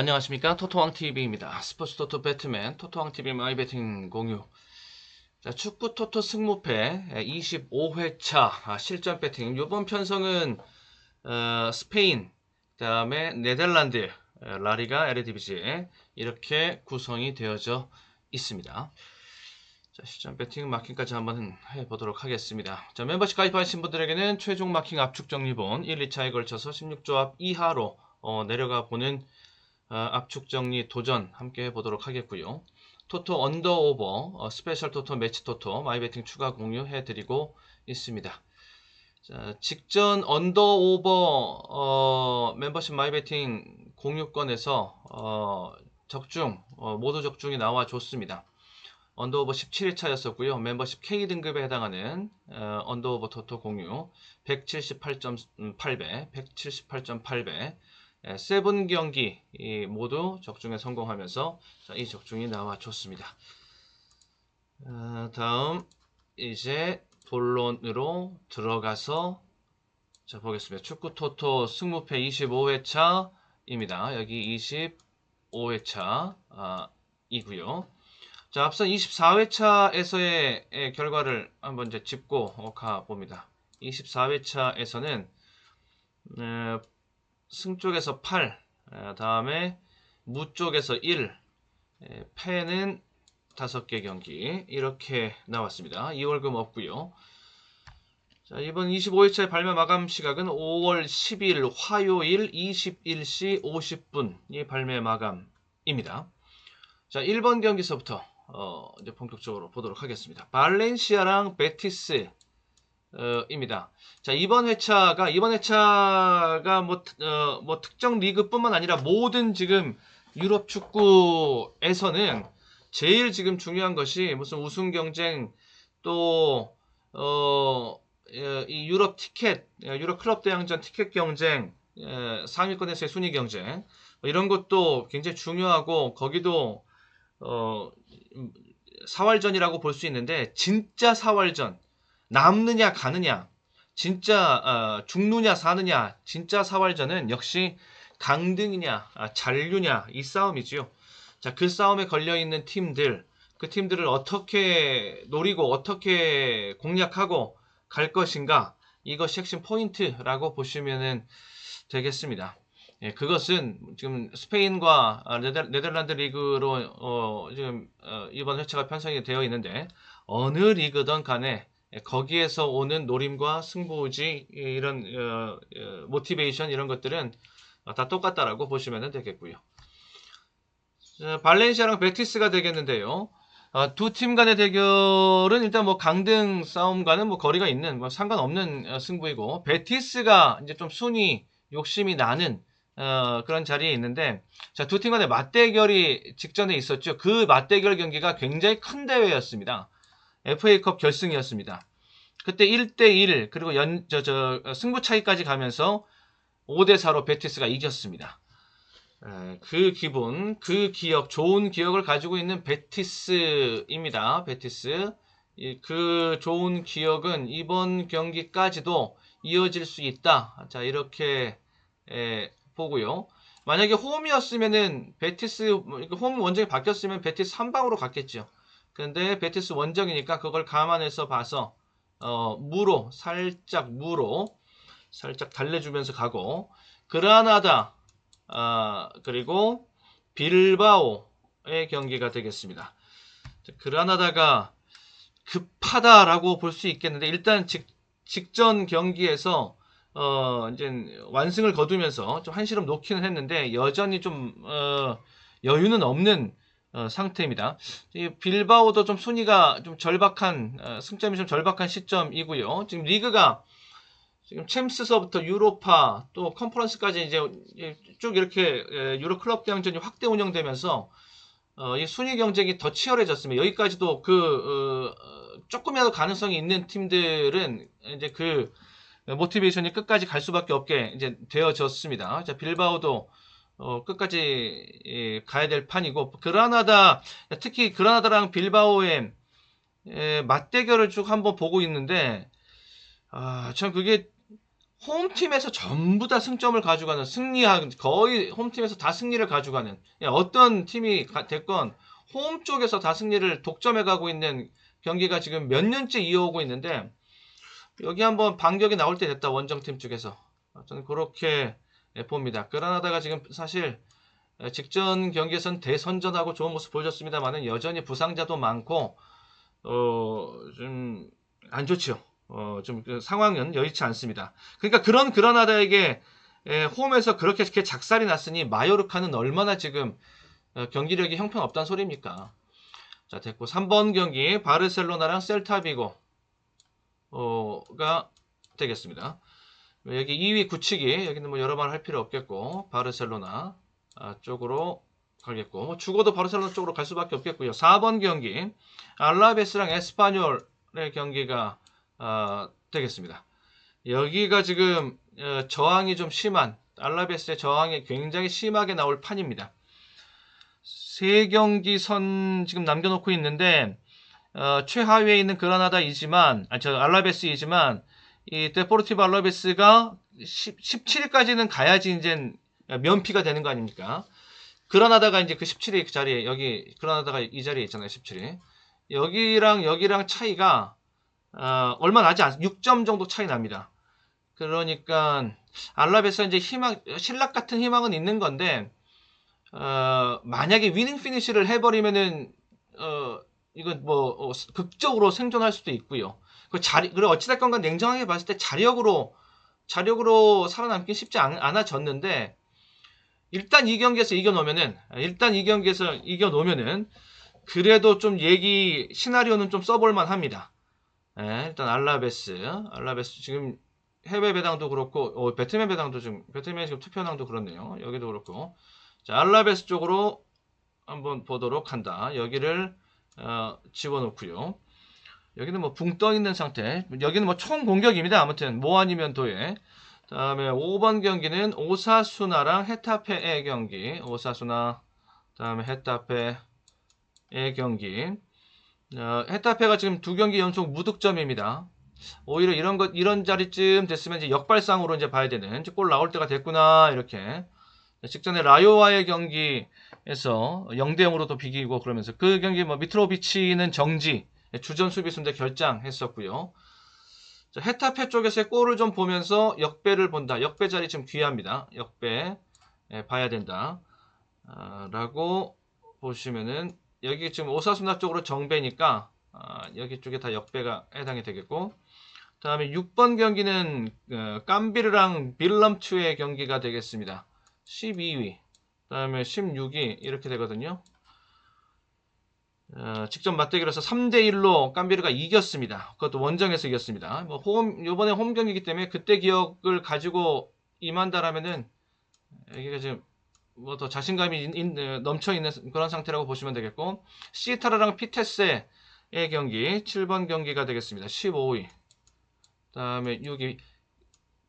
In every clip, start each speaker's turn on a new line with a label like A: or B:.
A: 안녕하십니까 토토왕TV입니다. 스포츠 토토 배트맨 토토왕TV 마이배팅 공유 자, 축구 토토 승무패 25회차 실전 배팅 이번 편성은 어, 스페인 그 다음에 네덜란드 어, 라리가 에르디비지 이렇게 구성이 되어져 있습니다. 자, 실전 배팅 마킹까지 한번 해보도록 하겠습니다. 자, 멤버십 가입하신 분들에게는 최종 마킹 압축 정리본 1, 2차에 걸쳐서 16조합 이하로 어, 내려가 보는 어, 압축 정리 도전 함께 해보도록 하겠고요. 토토 언더오버 어, 스페셜 토토 매치 토토 마이베팅 추가 공유해드리고 있습니다. 자, 직전 언더오버 어, 멤버십 마이베팅 공유권에서 어, 적중 어, 모두 적중이 나와 줬습니다. 언더오버 17회차였었고요. 멤버십 K 등급에 해당하는 어, 언더오버 토토 공유 178.8배, 178.8배 예, 세븐 경기 이 모두 적중에 성공하면서 자, 이 적중이 나와 줬습니다. 어, 다음 이제 본론으로 들어가서 자 보겠습니다. 축구 토토 승무패 25회차입니다. 여기 25회차 아, 이고요. 자 앞선 24회차에서의 결과를 한번 이제 짚고 가 봅니다. 24회차에서는 어, 승 쪽에서 8, 에, 다음에 무 쪽에서 1, 에, 패는 5개 경기 이렇게 나왔습니다. 2월금 없고요. 자, 이번 25회차의 발매 마감 시각은 5월 10일 화요일 21시 50분이 발매 마감입니다. 자, 1번 경기서부터 어, 이제 본격적으로 보도록 하겠습니다. 발렌시아랑 베티스 어, 입니다. 자, 이번 회차가, 이번 회차가 뭐, 어, 뭐 특정 리그뿐만 아니라 모든 지금 유럽 축구에서는 제일 지금 중요한 것이 무슨 우승 경쟁 또, 어, 예, 이 유럽 티켓, 예, 유럽 클럽 대항전 티켓 경쟁, 예, 상위권에서의 순위 경쟁, 뭐 이런 것도 굉장히 중요하고 거기도, 어, 음, 사활전이라고 볼 수 있는데, 진짜 사활전, 남느냐 가느냐 진짜 어, 죽느냐 사느냐 진짜 사활전은 역시 강등이냐 아, 잔류냐 이 싸움이지요. 자 그 싸움에 걸려 있는 팀들 그 팀들을 어떻게 노리고 어떻게 공략하고 갈 것인가 이것이 핵심 포인트라고 보시면 되겠습니다. 예, 그것은 지금 스페인과 네덜, 란드 리그로 어, 지금 어, 이번 회차가 편성이 되어 있는데 어느 리그든 간에 예, 거기에서 오는 노림과 승부지 이런 어, 어, 모티베이션 이런 것들은 다 똑같다라고 보시면 되겠고요. 자, 발렌시아랑 베티스가 되겠는데요. 어, 두팀 간의 대결은 일단 뭐 강등 싸움과는 뭐 거리가 있는 뭐 상관없는 어, 승부이고 베티스가 이제 좀 순위 욕심이 나는 어, 그런 자리에 있는데 자, 두 팀 간의 맞대결이 직전에 있었죠. 그 맞대결 경기가 굉장히 큰 대회였습니다. FA컵 결승이었습니다. 그때 1대1 그리고 연, 저, 저, 승부 차이까지 가면서 5대4로 베티스가 이겼습니다. 에, 그 기분, 그 기억, 좋은 기억을 가지고 있는 베티스입니다. 베티스. 이, 그 좋은 기억은 이번 경기까지도 이어질 수 있다. 자, 이렇게 에, 보고요. 만약에 홈이었으면은 베티스, 홈 원정이 바뀌었으면 베티스 한 방으로 갔겠죠. 근데 베티스 원정이니까 그걸 감안해서 봐서 어, 무로 살짝 무로 살짝 달래주면서 가고 그라나다 아, 그리고 빌바오의 경기가 되겠습니다. 그라나다가 급하다라고 볼 수 있겠는데 일단 직, 직전 경기에서 어, 이제 완승을 거두면서 좀 한시름 놓기는 했는데 여전히 좀 어, 여유는 없는 어, 상태입니다. 이 빌바오도 좀 순위가 좀 절박한 어, 승점이 좀 절박한 시점이고요. 지금 리그가 지금 챔스서부터 유로파 또 컨퍼런스까지 이제 쭉 이렇게 예, 유로 클럽 대항전이 확대 운영되면서 어, 이 순위 경쟁이 더 치열해졌습니다. 여기까지도 그 어, 조금이라도 가능성이 있는 팀들은 이제 그 모티베이션이 끝까지 갈 수밖에 없게 이제 되어졌습니다. 자 빌바오도 어, 끝까지 예, 가야 될 판이고 그라나다 특히 그라나다랑 빌바오의 예, 맞대결을 쭉 한번 보고 있는데 아, 참 그게 홈팀에서 전부 다 승점을 가져가는 승리한 거의 홈팀에서 다 승리를 가져가는 예, 어떤 팀이 가- 됐건 홈 쪽에서 다 승리를 독점해 가고 있는 경기가 지금 몇 년째 이어오고 있는데 여기 한번 반격이 나올 때 됐다 원정팀 쪽에서. 저는 그렇게 예, 봅니다. 그라나다가 지금 사실 예, 직전 경기에선 대선전하고 좋은 모습 보여줬습니다만은 여전히 부상자도 많고 어 좀 안 좋죠. 어, 좀 그 상황은 여의치 않습니다. 그러니까 그런 그라나다에게 에, 홈에서 그렇게 작살이 났으니 마요르카는 얼마나 지금 어, 경기력이 형편없다는 소리입니까? 자, 됐고 3번 경기 바르셀로나랑 셀타비고 어가 되겠습니다. 여기 2위 굳히기 여기는 뭐 여러 번 할 필요 없겠고 바르셀로나 아, 쪽으로 가겠고 뭐 죽어도 바르셀로나 쪽으로 갈 수밖에 없겠고요. 4번 경기 알라베스랑 에스파뇰의 경기가 아, 되겠습니다. 여기가 지금 어, 저항이 좀 심한 알라베스의 저항이 굉장히 심하게 나올 판입니다. 세 경기 선 지금 남겨놓고 있는데 어, 최하위에 있는 그라나다이지만 아니 저 알라베스이지만 이 데포르티브 알라베스가 17위까지는 가야지 이제 면피가 되는 거 아닙니까? 그라나다가 이제 그 17위 자리에 여기 그라나다가 이 자리에 있잖아요 17위 여기랑 여기랑 차이가 어, 얼마 나지 않 6점 정도 차이 납니다. 그러니까 알라베스가 이제 희망 신락 같은 희망은 있는 건데 어, 만약에 위닝 피니시를 해버리면은 어, 이건 뭐 어, 극적으로 생존할 수도 있고요. 그 자리 그래 어찌됐건 간 냉정하게 봤을 때 자력으로 자력으로 살아남기 쉽지 않, 않아졌는데 일단 이 경기에서 이겨놓으면은 일단 이 경기에서 이겨놓으면은 그래도 좀 얘기 시나리오는 좀 써볼만 합니다. 예, 일단 알라베스 알라베스 지금 해외 배당도 그렇고 어, 배트맨 배당도 지금 배트맨 지금 투표당도 그렇네요. 여기도 그렇고 자 알라베스 쪽으로 한번 보도록 한다. 여기를 어, 집어넣고요. 여기는 뭐 붕 떠 있는 상태. 여기는 뭐 총 공격입니다. 아무튼 뭐 아니면 도에. 다음에 5번 경기는 오사수나랑 헤타페의 경기. 오사수나 다음에 헤타페의 경기. 어, 헤타페가 지금 두 경기 연속 무득점입니다. 오히려 이런 것 이런 자리쯤 됐으면 이제 역발상으로 이제 봐야 되는 이제 골 나올 때가 됐구나 이렇게 직전에 라요와의 경기에서 0대 0으로 또 비기고 그러면서 그 경기 뭐 미트로비치는 정지 주전 수비수인데 결장했었고요. 자, 헤타페 쪽에서의 골을 좀 보면서 역배를 본다. 역배 자리 지금 귀합니다. 역배 예, 봐야 된다. 아, 라고 보시면은 여기 지금 오사수나 쪽으로 정배니까 아, 여기 쪽에 다 역배가 해당이 되겠고 다음에 6번 경기는 어, 깜비르랑 빌럼투의 경기가 되겠습니다. 12위 다음에 16위 이렇게 되거든요. 어, 직접 맞대결에서 3대1로 깜비르가 이겼습니다. 그것도 원정에서 이겼습니다. 뭐 홈, 요번에 홈 경기이기 때문에 그때 기억을 가지고 임한다라면은 여기가 지금 뭐 더 자신감이 인- 인- 어, 넘쳐 있는 그런 상태라고 보시면 되겠고 시타라랑 피테스의 경기 7번 경기가 되겠습니다. 15위. 다음에 6위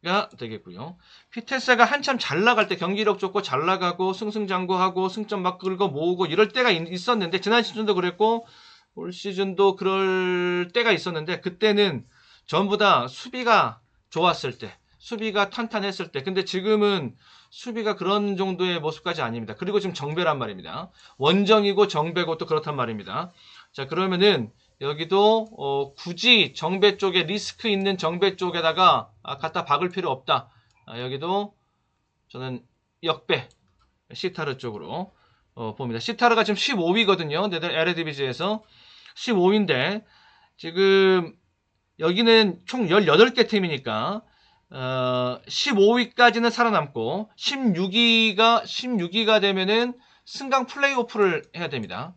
A: 가 되겠고요. 피테스가 한참 잘 나갈 때 경기력 좋고 잘 나가고 승승장구하고 승점 막 끌고 모으고 이럴 때가 있- 있었는데 지난 시즌도 그랬고 올 시즌도 그럴 때가 있었는데 그때는 전부 다 수비가 좋았을 때 수비가 탄탄했을 때 근데 지금은 수비가 그런 정도의 모습까지 아닙니다. 그리고 지금 정배란 말입니다. 원정이고 정배고 또 그렇단 말입니다. 자 그러면은 여기도 어, 굳이 정배 쪽에 리스크 있는 정배 쪽에다가 아, 갖다 박을 필요 없다. 아, 여기도 저는 역배 시타르 쪽으로 어, 봅니다. 시타르가 지금 15위거든요. 네덜 에레디비지에서 15위인데 지금 여기는 총 18개 팀이니까 어, 15위까지는 살아남고 16위가 16위가 되면은 승강 플레이오프를 해야 됩니다.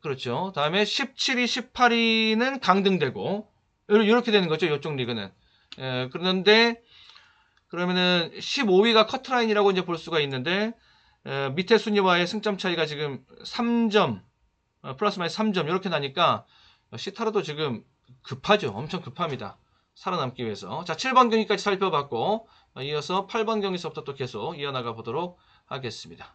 A: 그렇죠. 다음에 17위, 18위는 강등되고 이렇게 되는 거죠. 이쪽 리그는. 에, 그런데 그러면은 15위가 커트라인이라고 이제 볼 수가 있는데 에, 밑에 순위와의 승점 차이가 지금 3점 어, 플러스 마이너스 3점 이렇게 나니까 시타르도 지금 급하죠. 엄청 급합니다. 살아남기 위해서. 자, 7번 경기까지 살펴봤고 어, 이어서 8번 경기서부터 또 계속 이어나가 보도록 하겠습니다.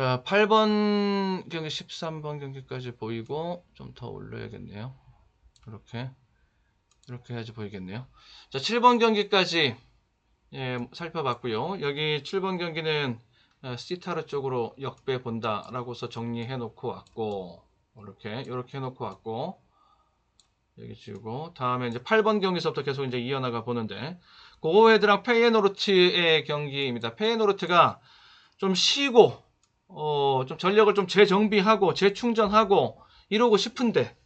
A: 8번 경기 13번 경기까지 보이고 좀 더 올려야겠네요. 이렇게 이렇게 해야지 보이겠네요. 자, 7번 경기까지 예, 살펴봤고요. 여기 7번 경기는 어, 시타르 쪽으로 역배 본다 라고서 정리해 놓고 왔고 이렇게 이렇게 해 놓고 왔고 여기 지우고 다음에 이제 8번 경기서부터 계속 이제 이어나가 보는데 고헤드랑 페이에노르트의 경기입니다. 페이에노르트가 좀 쉬고 어, 좀 전력을 좀 재정비하고 재충전하고 이러고 싶은데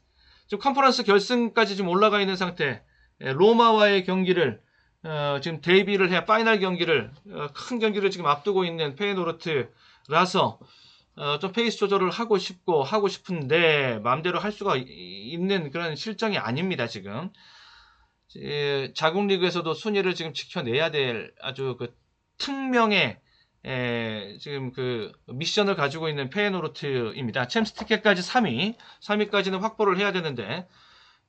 A: 지금 컨퍼런스 결승까지 지금 올라가 있는 상태 예, 로마와의 경기를 어, 지금 데뷔를 해 파이널 경기를 어, 큰 경기를 지금 앞두고 있는 페이노르트라서 어, 좀 페이스 조절을 하고 싶고 하고 싶은데 마음대로 할 수가 이- 있는 그런 실정이 아닙니다 지금. 예, 자국 리그에서도 순위를 지금 지켜내야 될 아주 그 특명의 에, 지금 그 미션을 가지고 있는 페이노르트입니다. 챔스 티켓까지 3위, 3위까지는 확보를 해야 되는데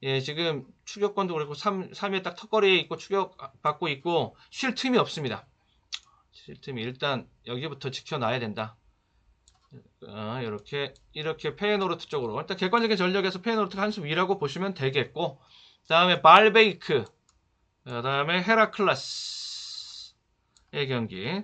A: 예, 지금 추격권도 그렇고 3, 3위에 딱 턱걸이에 있고 추격 받고 있고 쉴 틈이 없습니다. 쉴 틈이 일단 여기부터 지켜놔야 된다. 어, 이렇게 이렇게 페이노르트 쪽으로 일단 객관적인 전력에서 페이노르트가 한수 위라고 보시면 되겠고 다음에 발베이크 그 다음에 헤라클라스의 경기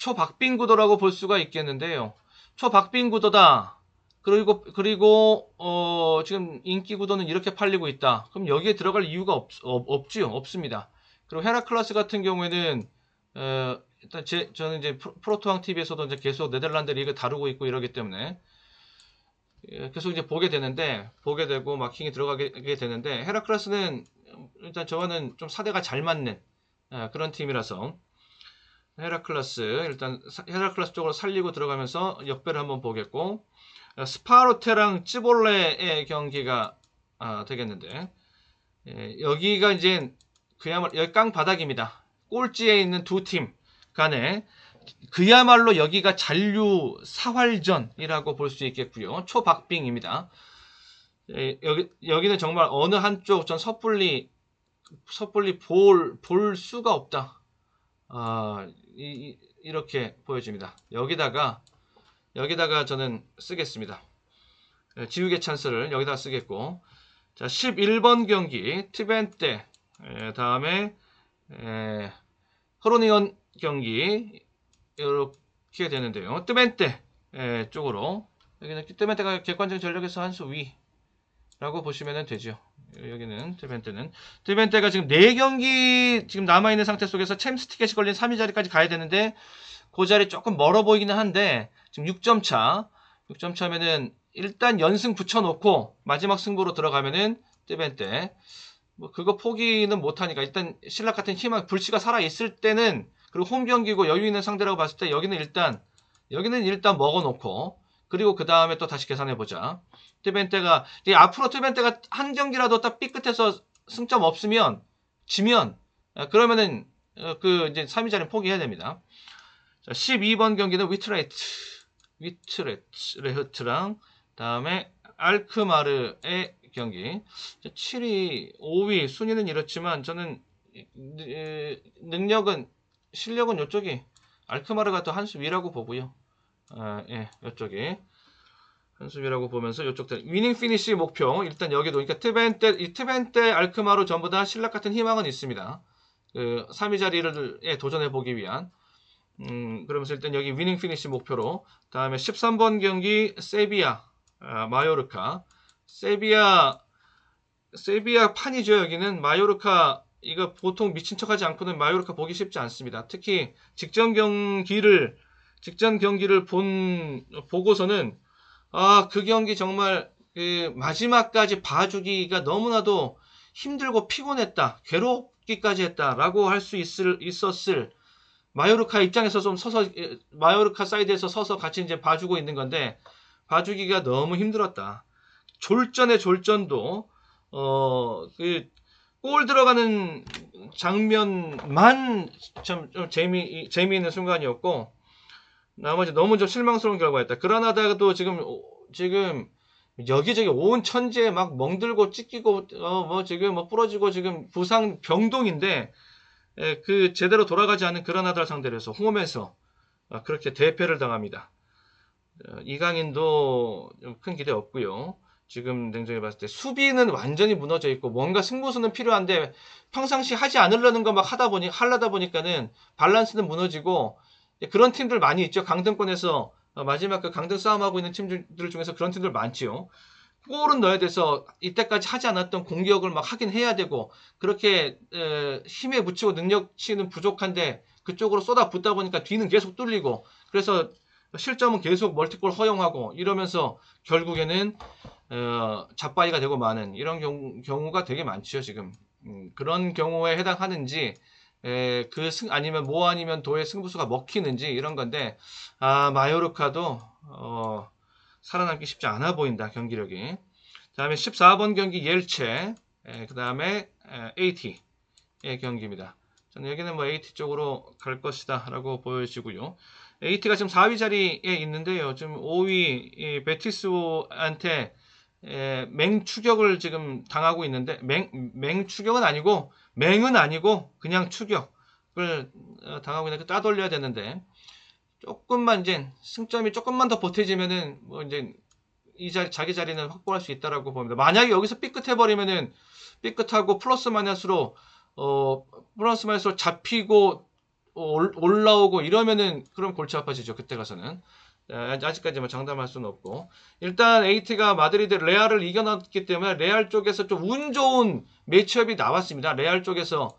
A: 초박빙 구도라고 볼 수가 있겠는데요. 초박빙 구도다. 그리고 그리고 어, 지금 인기 구도는 이렇게 팔리고 있다. 그럼 여기에 들어갈 이유가 없, 없, 지요 없습니다. 그리고 헤라클라스 같은 경우에는 어, 일단 제, 저는 이제 프로- 프로토왕 TV에서도 이제 계속 네덜란드 리그 다루고 있고 이러기 때문에 예, 계속 이제 보게 되는데 보게 되고 마킹이 들어가게 되는데 헤라클라스는 일단 저와는 좀 사대가 잘 맞는 아, 그런 팀이라서 헤라클라스 일단 사- 헤라클라스 쪽으로 살리고 들어가면서 역배를 한번 보겠고 어, 스파르테랑 찌볼레의 경기가 아, 되겠는데 예, 여기가 이제 그야말로 여기 깡 바닥입니다. 꼴찌에 있는 두 팀 간에 그야말로 여기가 잔류 사활전이라고 볼 수 있겠고요. 초박빙입니다. 예, 여기 여기는 정말 어느 한쪽 전 섣불리 섣불리 볼, 볼 수가 없다. 아, 이, 렇게 보여집니다. 여기다가 여기다가 저는 쓰겠습니다. 예, 지우개 찬스를 여기다 쓰겠고 자 11번 경기 트벤테 예, 다음에 예, 허로니언 경기 이렇게 되는데요. 트벤테 예, 쪽으로 여기는 트벤테가 객관적인 전력에서 한 수 위라고 보시면 되죠. 여기는 트벤테는. 트벤테가 지금 4경기 지금 남아있는 상태 속에서 챔스 티켓이 걸린 3위 자리까지 가야 되는데 그 자리 조금 멀어 보이기는 한데 지금 6점 차. 6점 차면은 일단 연승 붙여놓고 마지막 승부로 들어가면은 트벤테 뭐 그거 포기는 못하니까 일단 신락 같은 희망 불씨가 살아 있을 때는 그리고 홈 경기고 여유 있는 상대라고 봤을 때 여기는 일단 여기는 일단 먹어놓고 그리고 그 다음에 또 다시 계산해 보자. 트벤테가 앞으로 트벤테가 한 경기라도 딱 삐끗해서 승점 없으면 지면 아, 그러면은 어, 그 이제 3위 자리는 포기해야 됩니다. 자, 12번 경기는 위트레이트 위트레트랑 다음에 알크마르의 경기 7위, 5위 순위는 이렇지만 저는 이- 이- 능력은 실력은 이쪽이 알크마르가 더 한 수 위라고 보고요. 아, 예, 이쪽이. 한수비라고 보면서 이쪽 위닝 피니시 목표. 일단 여기도 그러니까 트벤테 이 트벤테 알크마로 전부 다 신락 같은 희망은 있습니다. 그 3위 자리를 도전해 보기 위한. 음 그러면서 일단 여기 위닝 피니시 목표로. 다음에 13번 경기 세비야 아, 마요르카. 세비야 세비야 판이죠 여기는. 마요르카 이거 보통 미친 척하지 않고는 마요르카 보기 쉽지 않습니다. 특히 직전 경기를 직전 경기를 본 보고서는 아, 그 경기 정말 그 마지막까지 봐주기가 너무나도 힘들고 피곤했다. 괴롭기까지 했다라고 할 수 있었을 마요르카 입장에서 좀 서서 에, 마요르카 사이드에서 서서 같이 이제 봐주고 있는 건데 봐주기가 너무 힘들었다. 졸전의 졸전도 어그 골 들어가는 장면만 참 좀 재미 재미있는 순간이었고 나머지 너무 좀 실망스러운 결과였다. 그러나다도 지금 지금 여기저기 온 천지에 막 멍들고 찢기고 어 뭐 지금 뭐 부러지고 지금 부상 병동인데 에, 그 제대로 돌아가지 않은 그라나다를 상대로 해서 홈에서 아, 그렇게 대패를 당합니다. 어, 이강인도 좀큰 기대 없고요. 지금 냉정히 봤을 때 수비는 완전히 무너져 있고 뭔가 승부수는 필요한데 평상시 하지 않으려는 거 막 하다 보니 하려다 보니까는 밸런스는 무너지고 그런 팀들 많이 있죠. 강등권에서 어, 마지막 그 강등 싸움하고 있는 팀들 중에서 그런 팀들 많지요. 골은 넣어야 돼서 이때까지 하지 않았던 공격을 막 하긴 해야 되고 그렇게 에, 힘에 묻히고 능력치는 부족한데 그쪽으로 쏟아 붓다 보니까 뒤는 계속 뚫리고 그래서 실점은 계속 멀티골 허용하고 이러면서 결국에는 어, 잡바이가 되고 마는 이런 경우, 가 되게 많죠 지금 음, 그런 경우에 해당하는지 에, 그 승, 아니면 뭐 아니면 도의 승부수가 먹히는지 이런 건데 아 마요르카도 어, 살아남기 쉽지 않아 보인다 경기력이. 다음에 14번 경기 옐체 그 다음에 AT의 경기입니다. 저는 여기는 뭐 AT 쪽으로 갈 것이다 라고 보여지고요. AT가 지금 4위 자리에 있는데요. 지금 5위 이 베티스한테 에, 맹추격을 지금 당하고 있는데 맹, 맹추격은 아니고 맹은 아니고 그냥 추격을 어, 당하고 있는데 따돌려야 되는데 조금만 이제 승점이 조금만 더 보태지면은 뭐 이제 이 자리 자기 자리는 확보할 수 있다라고 봅니다. 만약에 여기서 삐끗해 버리면은 삐끗하고 플러스 마이너스로 어 플러스 마이너스로 잡히고 어, 올- 올라오고 이러면은 그럼 골치 아파지죠. 그때 가서는 아, 아직까지 뭐 장담할 수는 없고 일단 에이티가 마드리드 레알을 이겨놨기 때문에 레알 쪽에서 좀 운 좋은 매치업이 나왔습니다. 레알 쪽에서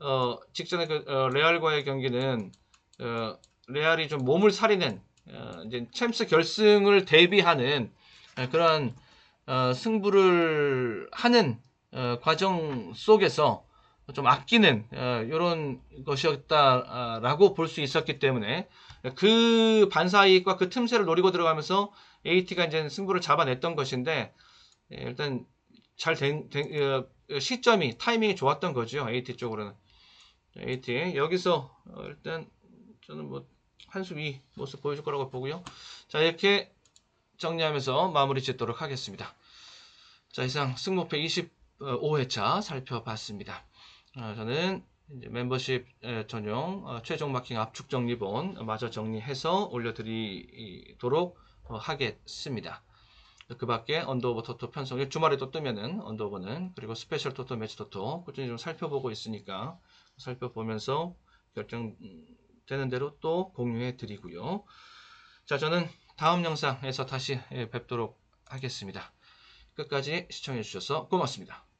A: 어 직전에 그 어, 레알과의 경기는 어, 레알이 좀 몸을 사리는 어, 이제 챔스 결승을 대비하는 어, 그런 어, 승부를 하는 어, 과정 속에서 좀 아끼는 이런 것이었다라고 볼 수 있었기 때문에 그 반사 이익과 그 틈새를 노리고 들어가면서 AT가 이제 승부를 잡아냈던 것인데 예, 일단 잘 된, 된- 어, 시점이 타이밍이 좋았던 거죠 AT 쪽으로는 AT 여기서 어, 일단 저는 뭐위 모습 보여줄 거라고 보고요. 자 이렇게 정리하면서 마무리 짓도록 하겠습니다. 자 이상 승모패 25회차 살펴봤습니다. 어, 저는 멤버십 에, 전용 어, 최종 마킹 압축 정리본 마저 정리해서 올려드리도록 어, 하겠습니다. 그 밖에 언더오버 토토 편성 주말에 또 뜨면은 언더오버는 그리고 스페셜 토토 매치 토토 꾸준히 좀 살펴보고 있으니까 살펴보면서 결정되는 대로 또 공유해 드리고요. 자 저는 다음 영상에서 다시 예, 뵙도록 하겠습니다. 끝까지 시청해 주셔서 고맙습니다.